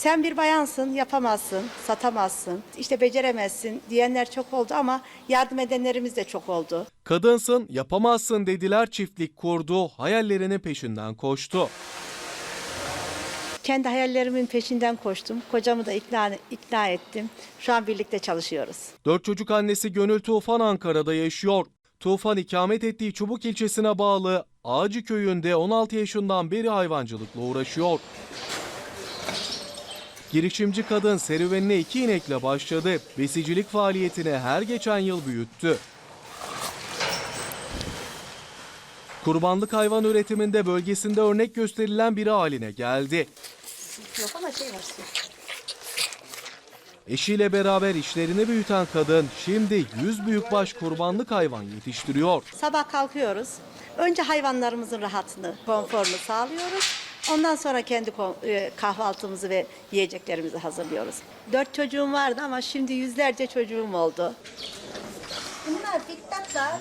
Sen bir bayansın, yapamazsın, satamazsın, işte beceremezsin diyenler çok oldu ama yardım edenlerimiz de çok oldu. Kadınsın, yapamazsın dediler çiftlik kurdu, hayallerinin peşinden koştu. Kendi hayallerimin peşinden koştum. Kocamı da ikna, ikna ettim. Şu an birlikte çalışıyoruz. Dört çocuk annesi Gönül Tufan Ankara'da yaşıyor. Tufan ikamet ettiği Çubuk ilçesine bağlı Ağacı köyünde 16 yaşından beri hayvancılıkla uğraşıyor. Girişimci kadın serüvenine iki inekle başladı. Besicilik faaliyetini her geçen yıl büyüttü. Kurbanlık hayvan üretiminde bölgesinde örnek gösterilen biri haline geldi. Şey. Eşiyle beraber işlerini büyüten kadın şimdi 100 büyükbaş kurbanlık hayvan yetiştiriyor. Sabah kalkıyoruz. Önce hayvanlarımızın rahatını, konforunu sağlıyoruz. Ondan sonra kendi e, kahvaltımızı ve yiyeceklerimizi hazırlıyoruz. Dört çocuğum vardı ama şimdi yüzlerce çocuğum oldu. Bunlar diktatlar.